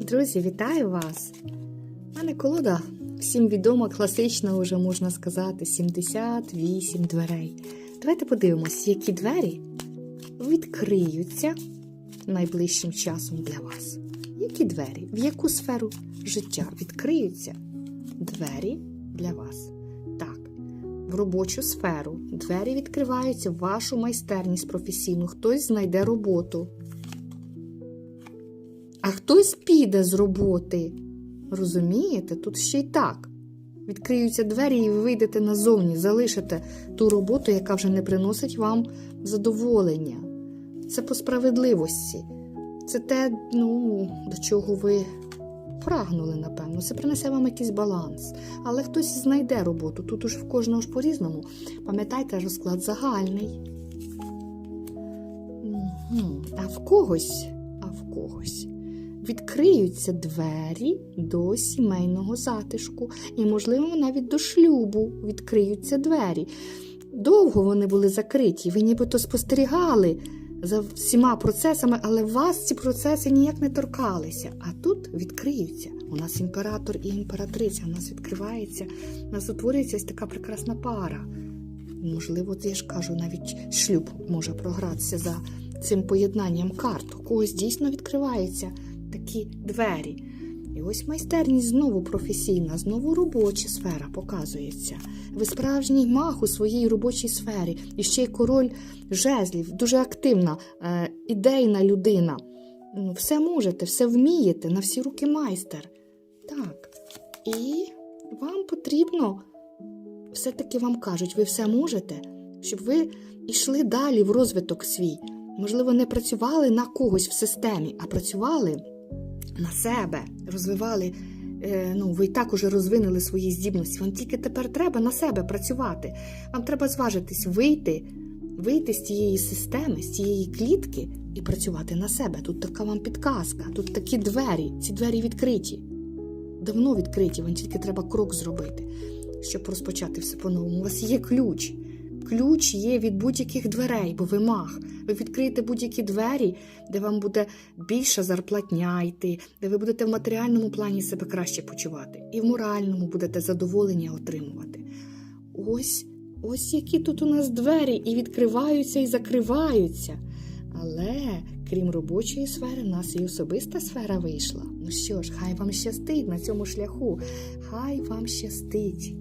Друзі, вітаю вас! У мене колода всім відома, класична, вже можна сказати, 78 дверей. Давайте подивимось, які двері відкриються найближчим часом для вас. Які двері, в яку сферу життя відкриються двері для вас? Так, в робочу сферу двері відкриваються в вашу майстерність професійну. Хтось знайде роботу. Хтось піде з роботи. Розумієте? Тут ще й так. Відкриються двері, і ви вийдете назовні, залишите ту роботу, яка вже не приносить вам задоволення. Це по справедливості. Це те, ну, до чого ви прагнули, напевно. Це принесе вам якийсь баланс. Але хтось знайде роботу. Тут уже в кожного ж по-різному. Пам'ятайте, розклад загальний. А в когось, а в когось відкриються двері до сімейного затишку, і, можливо, навіть до шлюбу відкриються двері. Довго вони були закриті, ви нібито спостерігали за всіма процесами, але вас ці процеси ніяк не торкалися. А тут відкриються. У нас імператор і імператриця, у нас відкривається, у нас утворюється ось така прекрасна пара. Можливо, я ж кажу, навіть шлюб може програтися за цим поєднанням карт. У когось дійсно відкриваються такі двері. І ось майстерність знову професійна, знову робоча сфера показується. Ви справжній мах у своїй робочій сфері. І ще й король жезлів, дуже активна, е, ідейна людина. Ну, Все можете, все вмієте, на всі руки майстер. Так. І вам потрібно, все-таки вам кажуть, ви все можете, щоб ви йшли далі в розвиток свій. Можливо, не працювали на когось в системі, а працювали на себе, розвивали. е, Ну, ви і так уже розвинули свої здібності. Вам тільки тепер треба на себе працювати. Вам треба зважитись, вийти, вийти з тієї системи, з тієї клітки і працювати на себе. Тут така вам підказка, тут такі двері, ці двері відкриті. Давно відкриті, вам тільки треба крок зробити, щоб розпочати все по-новому. У вас є ключ. Ключ є від будь-яких дверей, бо ви мах. Ви відкриєте будь-які двері, де вам буде більша зарплатня йти, де ви будете в матеріальному плані себе краще почувати, і в моральному будете задоволення отримувати. Ось, ось які тут у нас двері і відкриваються, і закриваються. Але крім робочої сфери, в нас і особиста сфера вийшла. Ну що ж, хай вам щастить на цьому шляху, хай вам щастить.